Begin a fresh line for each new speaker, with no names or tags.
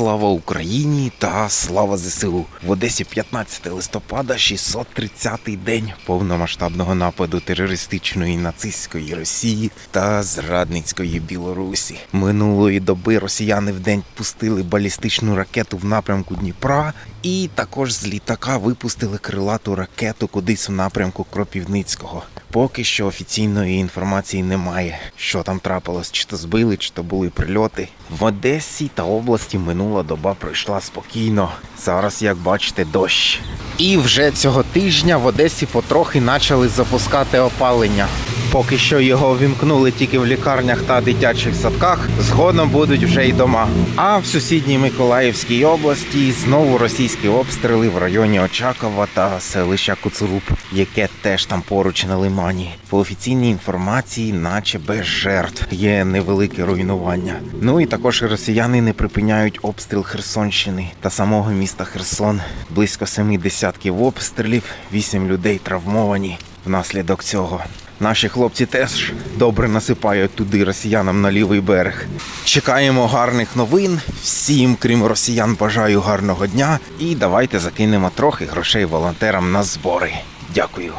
Слава Україні та слава ЗСУ. В Одесі 15 листопада, 630-й день повномасштабного нападу терористичної нацистської Росії та зрадницької Білорусі. Минулої доби росіяни вдень пустили балістичну ракету в напрямку Дніпра, і також з літака випустили крилату ракету кудись в напрямку Кропівницького. Поки що офіційної інформації немає, що там трапилось, чи то збили, чи то були прильоти. В Одесі та області минула доба пройшла спокійно. Зараз, як бачите, дощ. І вже цього тижня в Одесі потрохи почали запускати опалення. Поки що його вімкнули тільки в лікарнях та дитячих садках, згодом будуть вже й дома. А в сусідній Миколаївській області знову російські обстріли в районі Очакова та селища Куцуруп, яке теж там поруч на лимані. По офіційній інформації, наче без жертв, є невелике руйнування. Ну і також росіяни не припиняють обстріл Херсонщини та самого міста Херсон. Близько семи десятків обстрілів, вісім людей травмовані внаслідок цього. Наші хлопці теж добре насипають туди росіянам на лівий берег. Чекаємо гарних новин. Всім, крім росіян, бажаю гарного дня. І давайте закинемо трохи грошей волонтерам на збори. Дякую.